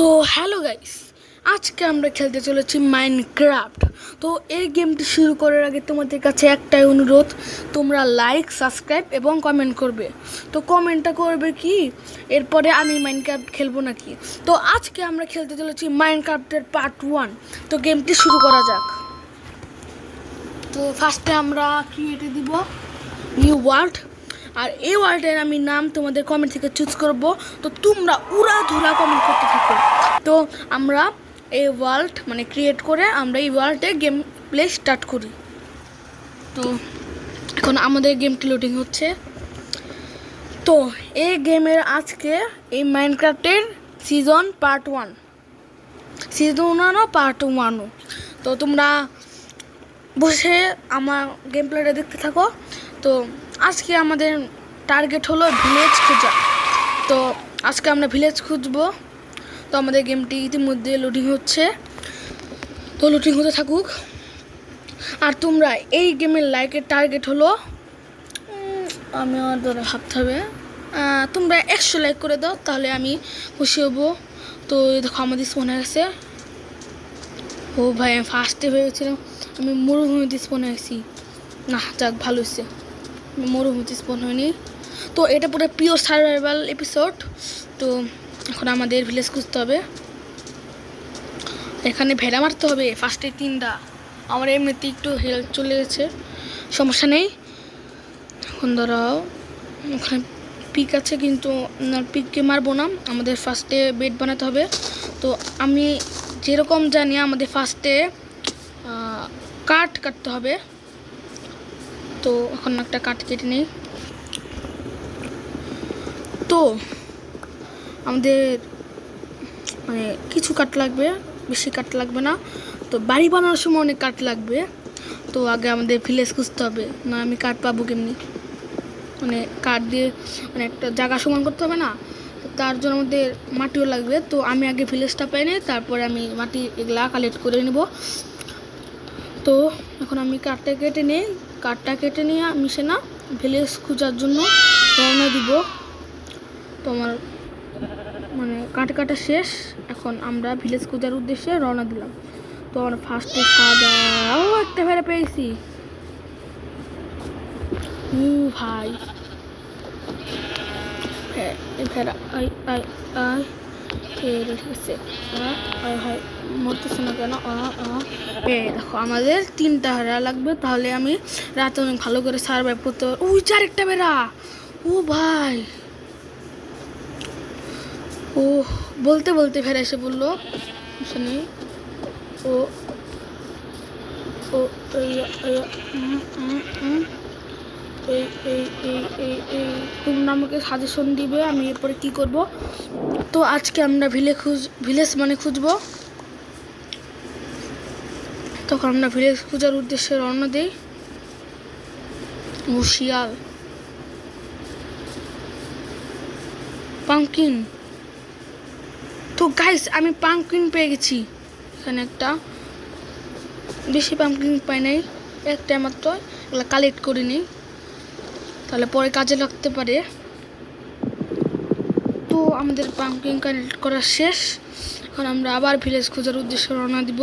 তো hello guys, আজকে আমরা খেলতে চলেছি মাইনক্রাফট তো এই গেমটি শুরু করার আগে তোমাদের কাছে একটাই অনুরোধ, তোমরা লাইক সাবস্ক্রাইব এবং কমেন্ট করবে। তো কমেন্টটা করবে কি? এরপরে আমি মাইনক্রাফট খেলব নাকি? তো আজকে আমরা খেলতে চলেছি মাইনক্রাফটের পার্ট ওয়ান তো গেমটি শুরু করা যাক। তো ফার্স্টে আমরা ক্রিয়েটে দিব নিউ ওয়ার্ল্ড আর এই ওয়ার্ল্ডের আমি নাম তোমাদের কমেন্ট থেকে চুজ করব। তো তোমরা উড়া ধুরা কমেন্ট করতে থাকো। তো আমরা এই ওয়ার্ল্ড মানে ক্রিয়েট করে আমরা এই ওয়ার্ল্ডে গেম প্লে স্টার্ট করি। তো এখন আমাদের গেমটি লোডিং হচ্ছে। তো এই গেমের আজকে এই মাইনক্রাফটের সিজন পার্ট ওয়ান সিজন ওয়ানও পার্ট ওয়ানও তো তোমরা বসে আমার গেম প্লেটা দেখতে থাকো। তো আজকে আমাদের টার্গেট হলো ভিলেজ খোঁজা। তো আজকে আমরা ভিলেজ খুঁজবো। তো আমাদের গেমটি ইতিমধ্যে লোডিং হচ্ছে। তো লোডিং হতে থাকুক। আর তোমরা এই গেমের লাইকের টার্গেট হলো আমি আমার ধরে ভাবতে হবে। তোমরা একশো লাইক করে দাও, তাহলে আমি খুশি হব। তো দেখো, আমাদের স্পন গেছে। ও ভাই, আমি ফার্স্টে ভেবেছিলাম, আমি মরুভূমিতে স্পন হয়েছি না, যাক, ভালো হয়েছে। মরুভূমিতে স্পন হয়নি তো এটা পুরো পিওর সার্ভাইভাল এপিসোড তো এখন আমাদের ভিলেজ খুঁজতে হবে। এখানে ভেড়া মারতে হবে ফার্স্টে তিনটা। আমার এমনিতে একটু হেল্প চলে গেছে, সমস্যা নেই। এখন ধরাও ওখানে পিক আছে কিন্তু পিককে মারবো না। আমাদের ফার্স্টে বেড বানাতে হবে। তো আমি যেরকম জানি আমাদের ফার্স্টে কাঠ কাটতে হবে। তো এখন একটা কাঠ কেটে নিই। তো আমাদের মানে কিছু কাঠ লাগবে, বেশি কাঠ লাগবে না। তো বাড়ি বানানোর সময় অনেক কাঠ লাগবে। তো আগে আমাদের ভিলেজ খুঁজতে হবে, না আমি কাঠ পাবো কেমনি? মানে কাঠ দিয়ে মানে একটা জায়গা সমান করতে হবে না। তার জন্য আমাদের মাটিও লাগবে। তো আমি আগে ভিলেজটা পাই নিই, তারপরে আমি মাটি এগুলা কালেক্ট করে নেব। তো এখন আমি কাঠটা কেটে নিই। কাঠটা কেটে নিয়ে মিশে না ভিলেজ খোঁজার জন্য রওনা দিব। তোমার মানে কাঠ কাটা শেষ, এখন আমরা ভিলেজ খোঁজার উদ্দেশ্যে রওনা দিলাম। তো আমার ফার্স্টে সাদাও একটা ভেড়া পেয়েছি। উ ভাই। ভেড়া আই আই আই ঠিক আছে হাই মরতেছে না কেন? দেখো, আমাদের তিনটা ভেড়া লাগবে, তাহলে আমি রাতে অনেক ভালো করে সার্ভাইভ করতে পারব। ওই চার একটা ভেড়া ও, ভাই! ও, বলতে বলতে ভেড়া এসে বলল শুনি। ও ও এই এই। এই এই এই তোমরা আমাকে সাজেশন দিবে, আমি এরপরে কি করব? তো আজকে আমরা ভিলে খুঁজ ভিলেজ মানে খুঁজবো। তখন আমরা ভিলেজ খোঁজার উদ্দেশ্যে রওনা দিই। ও শিয়াল পাঙ্কিন তো গাইস আমি পাঙ্কিন পেয়ে গেছি। এখানে একটা। বেশি পাম্পকিন পাই নাই। একটা মাত্র। এগুলো কালেক্ট করে নিই। তাহলে পরে কাজে লাগতে পারে। তো আমাদের পাম্পকিন কালেক্ট করা শেষ। এখন আমরা আবার ভিলেজ খোঁজার উদ্দেশ্যে রওনা দিব।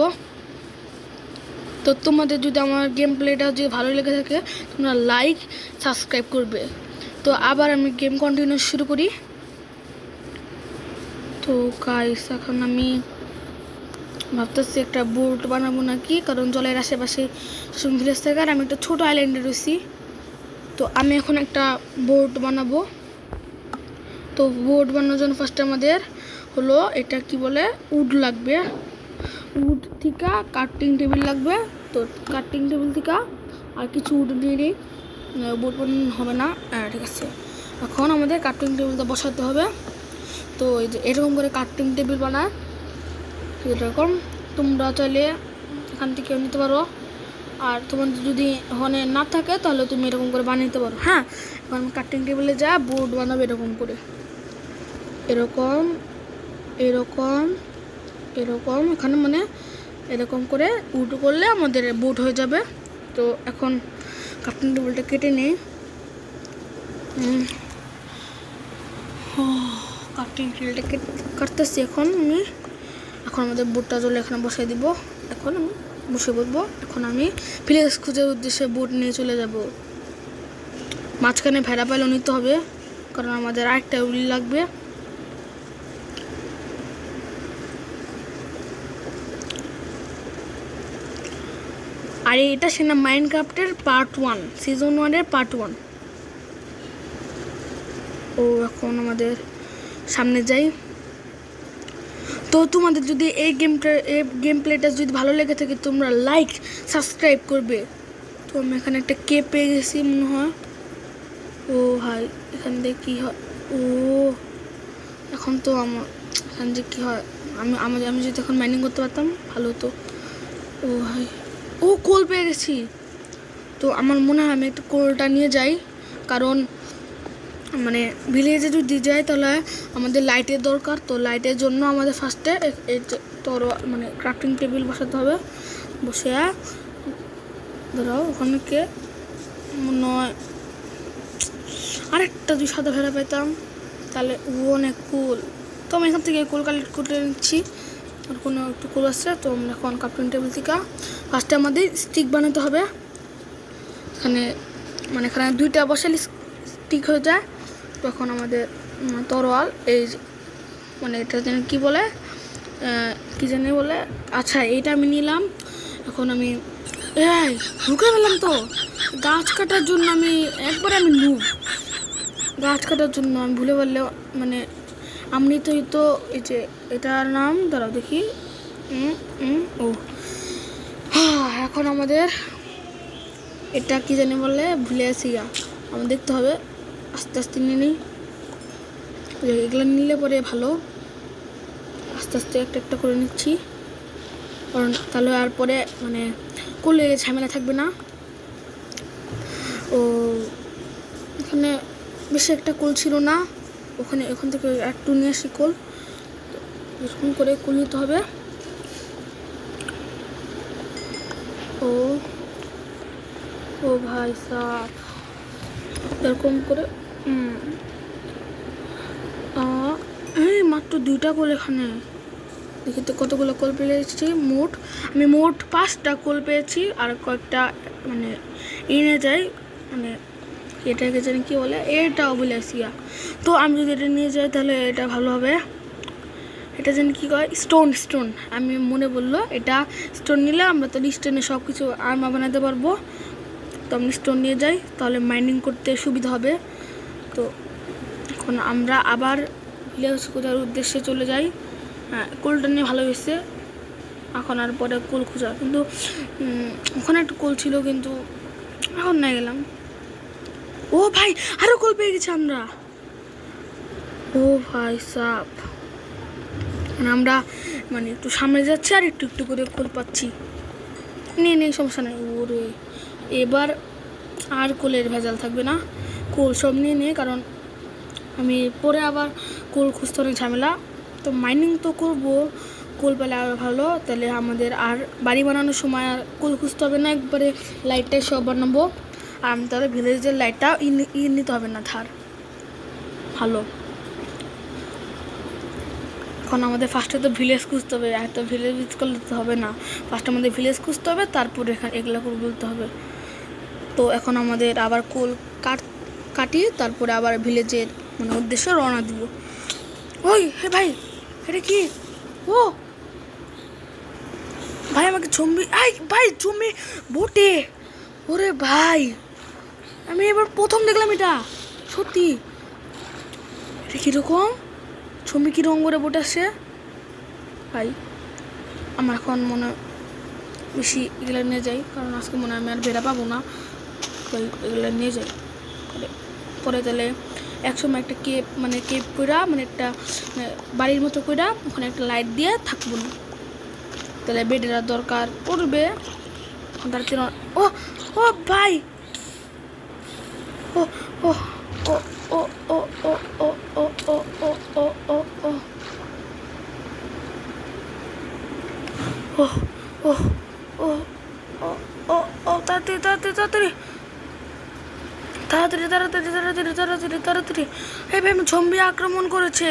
তো তোমাদের যদি আমার গেম প্লেটা যদি ভালো লেগে থাকে, তোমরা লাইক সাবস্ক্রাইব করবে। তো আবার আমি গেম কন্টিনিউ শুরু করি। তো গাইস এখন আমি ভাবতেছি একটা বোট বানাবো নাকি? কারণ জলের আশেপাশে ভিলেজ থাকে আর আমি একটা ছোটো আইল্যান্ডে রয়েছি। তো আমি এখন একটা বোট বানাবো। তো বোট বানানোর জন্য ফার্স্টে আমাদের হলো এটা কি বলে উড লাগবে। উড থেকে কাটিং টেবিল লাগবে। তো কাটিং টেবিল থেকে আর কিছু উড নিয়ে নিই। বোট বানানো হবে না। ঠিক আছে। এখন আমাদের কাটিং টেবিলটা বসাতে হবে। তো এই যে এরকম করে কাটিং টেবিল বানায়। এরকম তোমরা চাইলে এখান থেকে নিতে পারো। আর তোমার যদি ওখানে না থাকে, তাহলে তুমি এরকম করে বানিয়ে নিতে পারো। হ্যাঁ এখন কাটিং টেবিলে যা বোর্ড বানাবে এরকম করে। এরকম এরকম এরকম, এখানে মানে এরকম করে উড করলে আমাদের বোট হয়ে যাবে। তো এখন কাটিং টেবিলটা কেটে নিই। কাটিং টেবিলটা কেটে, কাটতেছি এখন আমি। এখন আমাদের বোটটা জলে এখানে বসিয়ে দিব। এখন আমি বসে বলব এখন আমি প্লেস খোঁজার উদ্দেশ্যে বোট নিয়ে চলে যাব। মাঝখানে ভেড়া পাইলও নিতে হবে, কারণ আমাদের আরেকটা উলি লাগবে। আর, এটা সেনা মাইনক্রাফটের পার্ট ওয়ান সিজন ওয়ানের পার্ট ওয়ান ও, এখন আমাদের সামনে যাই। তো তোমাদের যদি এই গেমটা এই গেম প্লেটা যদি ভালো লেগে থাকে, তোমরা লাইক সাবস্ক্রাইব করবে। তো আমি এখানে একটা কে পেয়ে গেছি মনে হয়। ও ভাই এখান দিয়ে কী হয়? ও, এখন তো আমার, এখান দিয়ে কী হয়? আমি আমি আমি যদি এখন মাইনিং করতে পারতাম, ভালো হতো। ও ভাই ও কোল পেয়ে গেছি। তো আমার মনে হয় আমি একটু কোলটা নিয়ে যাই। কারণ মানে ভিলেজে যদি যাই তাহলে আমাদের লাইটের দরকার। তো লাইটের জন্য আমাদের ফার্স্টে এই মানে ক্রাফটিং টেবিল বসাতে হবে। বসে ধরো ওখানে কে হয় আরেকটা দুই সাদা ভেড়া পেতাম তাহলে ও অনেক কুল। তো আমি এখান থেকে কুল কালেক্ট করে নিচ্ছি। আর কোনো একটু কুল আসছে তো আমরা এখন ক্রাফটিং টেবিল থেকে ফার্স্টে আমাদের স্টিক বানাতে হবে। এখানে মানে এখানে দুইটা বসালে স্টিক হয়ে যায়। তখন আমাদের তরোয়াল, এই মানে এটা যেন কী বলে কী জানি বলে আচ্ছা এইটা আমি নিলাম, এখন আমি, এই, ঢুকে পেলাম তো, গাছ কাটার জন্য আমি, একবারে আমি নুব গাছ কাটার জন্য আমি ভুলে পারলে মানে আমি তো তো, এই যে, এটার নাম, দাঁড়াও দেখি ও হ্যাঁ এখন আমাদের, এটা কি জানি বলে, ভুলে আসি গা আমার দেখতে হবে আস্তে আস্তে নিয়ে নিই। এগুলো নিলে পরে ভালো। আস্তে আস্তে একটা একটা করে নিচ্ছি। কারণ তাহলে আর পরে মানে কোলে ঝামেলা থাকবে না। ও, এখানে বেশি একটা কোল ছিল না। ওখানে ওখান থেকে একটু নিয়ে আসি কোল। এরকম করে কোল নিতে হবে। ও ও ভাই সাহ এরকম করে এই মাত্র দুইটা কোল এখানে। দেখি তো কতগুলো কোল পেয়েছি? মোট, আমি মোট পাঁচটা কোল পেয়েছি আর কয়েকটা মানে এনে যাই মানে এটাকে জানি কি বলে? এটাও বলে তো আমি যদি এটা নিয়ে যাই তাহলে এটা ভালো হবে। এটা যেন কী কয়? Stone stone. আমি মনে বলল, এটা স্টোন নিলে আমরা তো স্টোনে সব কিছু আর্মা বানাতে পারব। তো আমি স্টোন নিয়ে যাই, তাহলে মাইনিং করতে সুবিধা হবে। তো এখন আমরা আবার ভিলেজ খোঁজার উদ্দেশ্যে চলে যাই। হ্যাঁ কোলটা নিয়ে ভালো হয়েছে। এখন আর পরে কোল খোঁজা কিন্তু ওখানে একটা কোল ছিল, কিন্তু এখন না গেলাম। ও ভাই আরও কোল পেয়ে গেছি আমরা। ও ভাই, সাপ। মানে আমরা মানে একটু সামনে যাচ্ছি আর একটু একটু করে কোল পাচ্ছি। নেই নেই, সমস্যা নেই। ওরে, এবার আর কোলের ভেজাল থাকবে না। কোল সব নিয়ে নে কারণ আমি পরে আবার কুল খুঁজতে অনেক ঝামেলা। তো মাইনিং তো করব, কুল পেলে আরও ভালো। তাহলে আমাদের আর বাড়ি বানানোর সময় আর কুল খুঁজতে হবে না, একবারে লাইটটাই সব বানাবো। আর আমি তাহলে ভিলেজের লাইটটা ই নিতে হবে না, ধার। ভালো। এখন আমাদের ফার্স্টে তো ভিলেজ খুঁজতে হবে, আর তো ভিলেজ করলে তো হবে না। ফার্স্টে আমাদের ভিলেজ খুঁজতে হবে, তারপরে এখানে এগুলো করে বলতে হবে। তো এখন আমাদের আবার কোল কাট কাটিয়ে তারপরে আবার ভিলেজের মানে উদ্দেশ্যে রওনা দিব। ওই, হে ভাই, এটা কি? ও! ভাই, আমাকে জম্বি আই, ভাই জম্বি বোটে। ওরে ভাই, আমি এবার প্রথম দেখলাম এটা, সত্যি। এটা কীরকম? ছবি কী রঙ করে বোট আসছে ভাই, আমার এখন মনে বেশি এগুলো নিয়ে যাই, কারণ আজকে মনে হয় আমি আর বেড়া পাবো না। তাই এগুলো নিয়ে যাই। পরে তাহলে একসময় একটা কেপ মানে কেপ কইরা মানে একটা মানে বাড়ির মতো কইরা ওখানে একটা লাইট দিয়ে থাকব না তাহলে বেডের দরকার পড়বে তার কিরণ ও ও ভাই ও ও ও ও ও ও ও ও ও ও ও ও ও ও ও ও ও তাড়াতাড়ি তাড়াতাড়ি তাড়াতাড়ি তাড়াতাড়ি তাড়াতাড়ি তাড়াতাড়ি তাড়াতাড়ি তাড়াতাড়ি। এই ভাই আক্রমণ করেছে।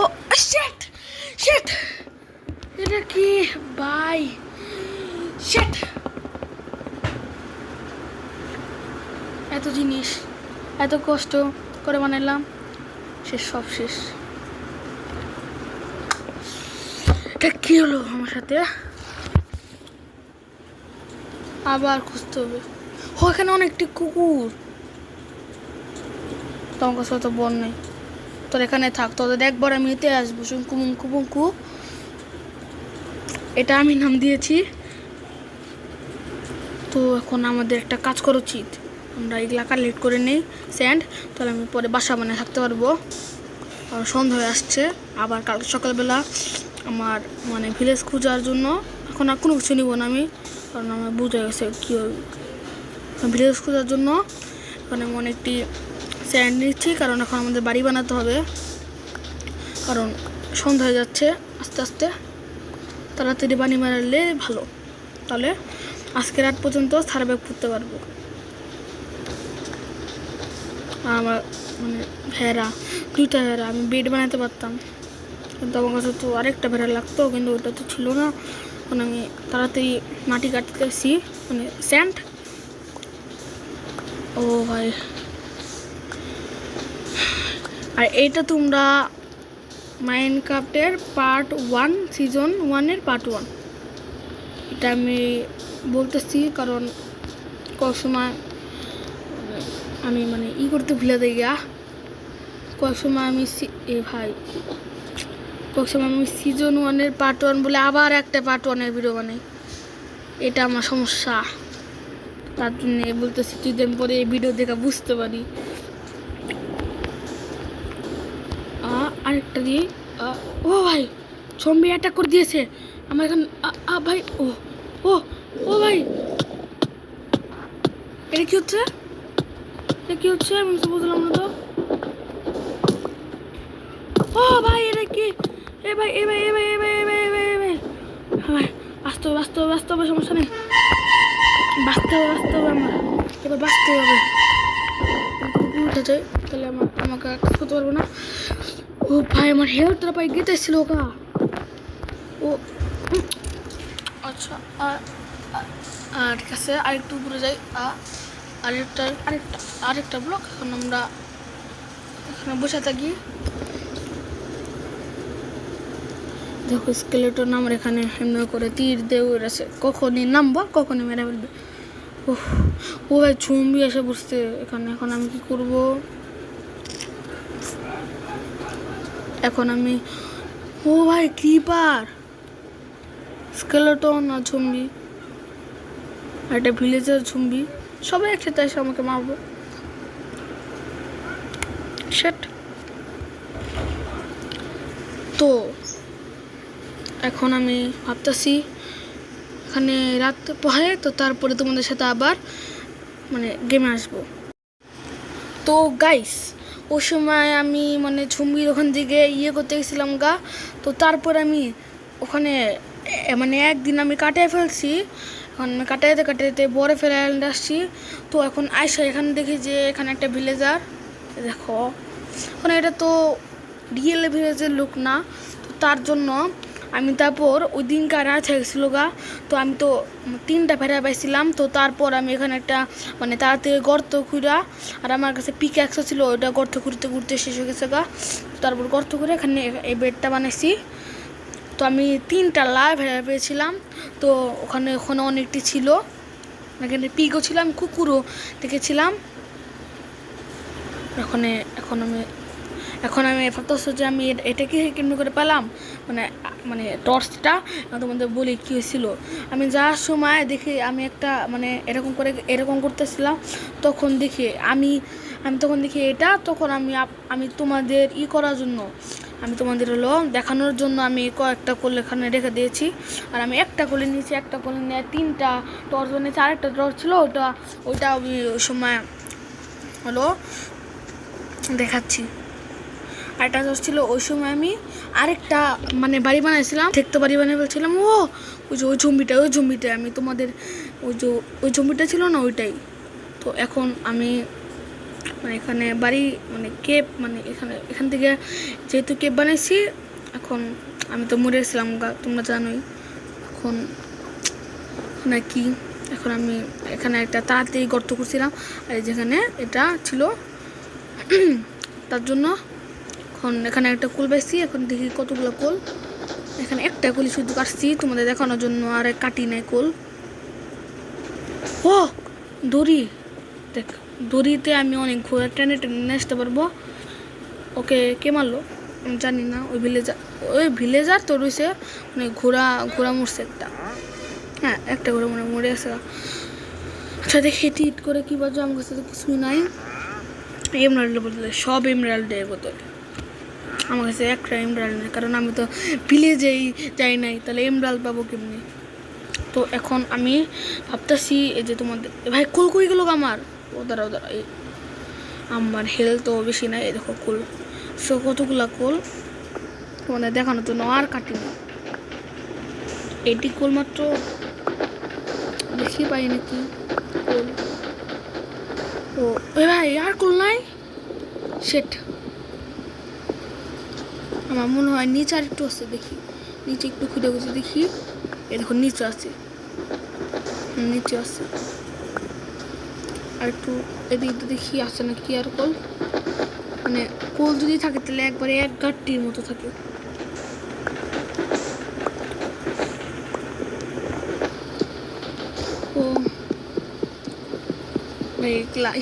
ও ইস শেট এটা কি? বাই শেট এত জিনিস, এত কষ্ট করে বানাইলাম। শেষ, সব শেষ। এটা কি হলো আমার সাথে? আবার খুঁজতে হবে। ও, এখানে অনেকটি কুকুর। তোমার কাছে তো বন নেই। তোর এখানে থাক তোদের একবার আমি এতে আসব শুঙ্কু মুঙ্কু মুঙ্কু এটা আমি নাম দিয়েছি। তো এখন আমাদের একটা কাজ করা উচিত। আমরা এগুলা কালেক্ট করে নেই স্যান্ড তাহলে আমি পরে বাসা বানিয়ে থাকতে পারব। আর সন্ধ্যা হয়ে আসছে, আবার কাল সকালবেলা আমার মানে ভিলেজ খোঁজার জন্য। এখন আর কোনো কিছু নিব না আমি, কারণ আমার বুঝে গেছে কী ভিলেজ খোঁজার জন্য। এখন আমি অনেকটি স্যান্ড নিচ্ছি, কারণ এখন আমাদের বাড়ি বানাতে হবে। কারণ সন্ধ্যা হয়ে যাচ্ছে আস্তে আস্তে। তাড়াতাড়ি বানি মারালে ভালো। তাহলে আজকে রাত পর্যন্ত সার্ভে করতে পারব। আমার মানে ভেড়া, দুইটা ভেড়া, আমি বেড বানাতে পারতাম। কিন্তু আমার কাছে তো আরেকটা ভেড়া লাগতো, কিন্তু ওটা তো ছিল না। এখন আমি তাড়াতাড়ি মাটি কাটতেছি মানে স্যান্ড ও ভাই আর এটা তোমরা মাইন্ড ক্রাফটের পার্ট ওয়ান সিজন ওয়ানের পার্ট ওয়ান এটা আমি বলতেছি কারণ কয়েক সময় আমি মানে ই করতে ভুলে দিই গা। কয়েক সময় আমি এ ভাই, কয়েক সময় আমি সিজন ওয়ানের পার্ট ওয়ান বলে আবার একটা পার্ট ওয়ানের ভিডিও বানাই। এটা আমার সমস্যা। তার জন্য বলতেছি কিছুদিন পরে এই ভিডিও দেখে বুঝতে পারি। আরেকটা দিয়ে ও ভাই জম্বি অ্যাটাক করে দিয়েছে। আমার এখন আ, ভাই ও ও ও ভাই। এটা কি হচ্ছে? এটা কি হচ্ছে? আমি তো বুঝলাম না তো। ও ভাই এটা কি? এ ভাই এ ভাই এ ভাই এ ভাই এ ভাই এ ভাই এ ভাই বাঁচতে হবে বাঁচতে হবে সমস্যা নেই। বাঁচতে হবে বাঁচতে হবে আমার। এবার বাঁচতে হবে। উঠে যাই, তাহলে আমার আমাকে করতে পারব না। ও ভাই, আমার হেয়ারটা পাই গেতে ছিল কা ও আচ্ছা আর ঠিক আছে আরেকটু উপরে যাই। আরেকটা আরেকটা আরেকটা ব্লক এখন আমরা এখানে বসে থাকি। দেখো স্কেলেটন আমার এখানে এমনি করে তীর দেউ আছে কখনই নামবো, কখনই মেরে ফেলবে। ও ভাই চুম্বি এসে বসছে এখানে, এখন আমি কি করব? এখন আমি, ও ভাই ক্রিপার স্কেলেটন আর আর একটা ভিলেজের ঝুম্বি সবাই একসাথে এসে আমাকে মারবো। সেট তো এখন আমি ভাবতেছি, এখানে রাত পড়ে, তো তারপরে তোমাদের সাথে আবার মানে গেমে আসব। তো গাইস ও সময় আমি মানে ঝুম্বির ওখান থেকে ইয়ে করতে গেছিলাম গা, তো তারপর আমি ওখানে মানে একদিন আমি কাটিয়ে ফেলছি। এখন আমি কাটাইতে কাটাইতে বড় ফেলে আইল্যান্ড আসছি। তো এখন আইসা এখানে দেখি যে, এখানে একটা ভিলেজার দেখো। এখন এটা তো রিয়েল ভিলেজের লোক না, তো তার জন্য আমি তারপর ওই দিনকার রাত হয়ে গেছিল গা। তো আমি তো তিনটা ভেড়া পাইছিলাম, তো তারপর আমি এখানে একটা মানে তাড়াতাড়ি গর্ত খুঁড়া, আর আমার কাছে পিক একশো ছিল, ওইটা গর্ত খুঁড়তে ঘুরতে শেষ হয়ে গেছে গা। তারপর গর্ত করে এখানে এই বেডটা বানাইছি। তো আমি তিনটা লাভ ভেড়া পেয়েছিলাম, তো ওখানে ওখানে অনেকটি ছিল। এখানে পিকও ছিলাম কুকুরও দেখেছিলাম। এখন এখন আমি এখন আমি ভাবতেছি যে আমি এ- এটাকে কেমন করে পেলাম? মানে মানে টর্চটা তোমাদের বলি কী হয়েছিল। আমি যাওয়ার সময় দেখি আমি একটা মানে এরকম করে, এরকম করতেছিলাম, তখন দেখি আমি আমি তখন দেখি এটা, তখন আমি আমি তোমাদের ই করার জন্য, আমি তোমাদের হলো দেখানোর জন্য আমি কয়েকটা কোল এখানে রেখে দিয়েছি। আর আমি একটা কোলে নিয়েছি, একটা কোলে নিয়ে তিনটা টর্চ বানিয়েছি, আরেকটা টর্চ ছিল, ওটা, ওইটা আমি ওই সময় হলো দেখাচ্ছি। আরেকটা টর্চ ছিল, ওই সময় আমি আরেকটা মানে বাড়ি বানাইছিলাম তো বাড়ি বানিয়ে বলছিলাম, ও, ওই যে, ওই জম্বিটা ওই জম্বিটা আমি তোমাদের, ওই যে, ওই জম্বিটা ছিল না ওইটাই। তো এখন আমি মানে এখানে বাড়ি মানে কেপ মানে এখানে, এখান থেকে যেহেতু কেপ বানাইছি, এখন আমি তো মরে গেছিলাম তোমরা জানোই। এখন না কি, এখন আমি এখানে একটা তাড়াতাড়ি গর্ত করছিলাম, আর যেখানে এটা ছিল, তার জন্য এখন এখানে একটা কুল পাইছি এখন দেখি কতগুলো কোল। এখানে একটা কুলি শুধু কাটছি, তোমাদের দেখানোর জন্য আর কাটি নাই কোল। ও দড়ি। দেখ, দড়িতে আমি অনেক ঘোরা টেনে টেনে নিয়ে আসতে পারব। ওকে কে মারলো? আমি জানি না, ওই ভিলেজার ওই ভিলেজার তো রয়েছে মানে ঘোড়া ঘোড়া মরছে একটা। হ্যাঁ একটা ঘোড়া মনে মরে গেছে। আচ্ছা দেখি টিট করে কী বাজো, আমার কাছে তো কিছুই নাই। এমরাল্ডের বোতলে সব এমরাল্ডের বোতল আমার কাছে একটা এমরাল্ড নেই, কারণ আমি তো ভিলেজেই যাই নাই, তাহলে এমরাল্ড পাবো কেমনি? তো এখন আমি ভাবতেছি এই যে তোমাদের ভাই কুল কই গেল আমার? ও দাঁড়াও দাঁড়াও, এই আমার হেলথও বেশি নাই দেখো কুল। সো কতগুলা কুল? তোমাদের দেখানোর জন্য আর কাটিনি। এটি কুল মাত্র? বেশি পাই নাকি কুল। ও, এ ভাই আর কুল নাই? সেট আমার মনে হয় নিচে আর একটু আছে, দেখি। নিচে একটু খুঁজে খুঁজে দেখি। এ দেখো, নিচে আছে। নিচে আছে। আর একটু এদিক দেখি আছে না কি আর কল। মানে কল যদি থাকে তাহলে একবারে এক গাঁটটির মতো থাকে ও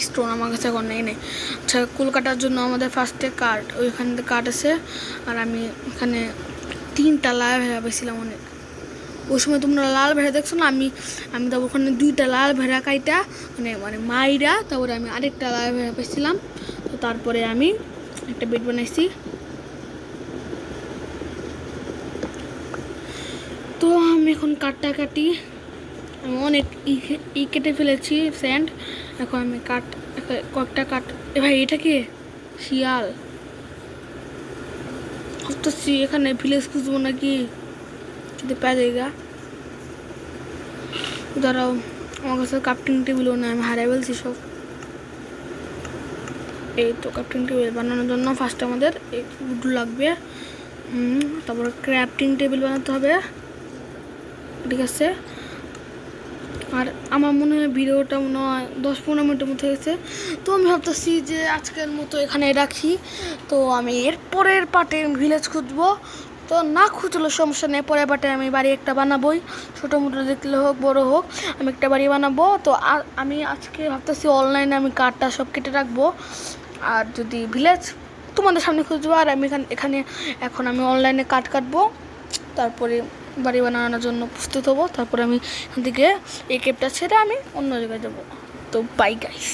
স্টোন আমার কাছে এখন নেই নেই। আচ্ছা কলকাতার জন্য আমাদের ফার্স্টে কার্ড ওইখান থেকে কার্ড আছে। আর আমি এখানে তিনটা লাল ভেড়া পেয়েছিলাম অনেক। ওই সময় তোমরা লাল ভেড়া দেখছ না, আমি আমি তারপর ওখানে দুইটা লাল ভেড়া কাইটা মানে মানে মাইরা, তারপরে আমি আরেকটা লাল ভেড়া পেয়েছিলাম তো তারপরে আমি একটা বেড বানাইছি। তো আমি এখন কাটটা কাটি। আমি অনেক ই কেটে ফেলেছি স্যান্ড এখন আমি কাট এখ- কয়েকটা কাট। এ ভাই, এটা কে? শিয়াল। ভাবতেছি এখানে ভিলেজ খুঁজবো নাকি? যদি পাওয়া যায়গা ধরো আমার কাছে কাপটিং টেবিলও না আমি হারাই ফেলছি সব। এই তো কাপটিং টেবিল বানানোর জন্য ফার্স্ট আমাদের উড লাগবে। হুম, তারপর ক্রাফটিং টেবিল বানাতে হবে। ঠিক আছে। আর আমার মনে হয় ভিডিওটা মনে হয় দশ পনেরো মিনিটের মতো হয়েছে। তো আমি ভাবতেছি যে আজকের মতো এখানে রাখি। তো আমি এর পরের পার্টে ভিলেজ খুঁজবো। তো না খুঁজলে সমস্যা নেই, পরের পার্টে আমি বাড়ি একটা বানাবোই। ছোটো মোটো দেখলে হোক, বড় হোক, আমি একটা বাড়ি বানাবো। তো আমি আজকে ভাবতেছি অনলাইনে আমি কার্ডটা সব কেটে রাখব। আর যদি ভিলেজ তোমাদের সামনে খুঁজবো, আর আমি এখানে এখানে এখন আমি অনলাইনে কাট কাটবো। তারপরে বাড়ি বানানোর জন্য প্রস্তুত হব। তারপরে আমি এখান থেকে এই ক্যাবটা ছেড়ে আমি অন্য জায়গায় যাব। তো বাই গাইস